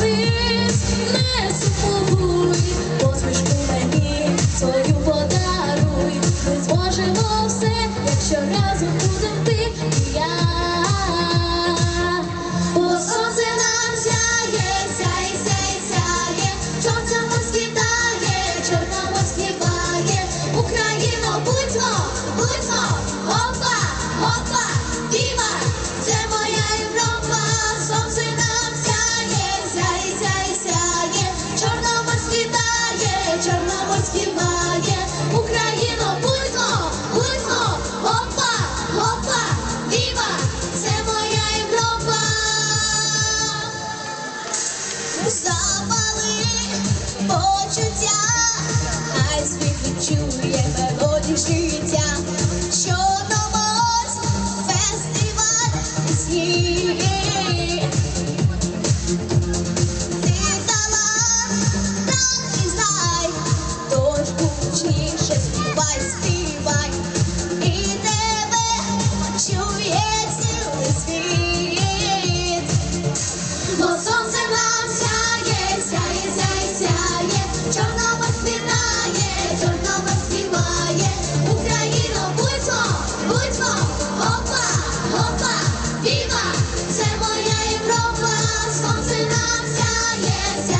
дивись, не сумуй, посмішку мені свою подаруй. Ми зможемо все, якщо разом будем ти і я. Бо сонце сяє, сяє, сяє, сяє, сонце розквітає, чорномо співає, Україно, будьмо, будьмо, поспіває, Україно, будьмо, будьмо, опа, опа, віва, це моя Європа. Запали почуття, хай сміх відчує мелодій життя. Що новость, фестиваль, сніг. só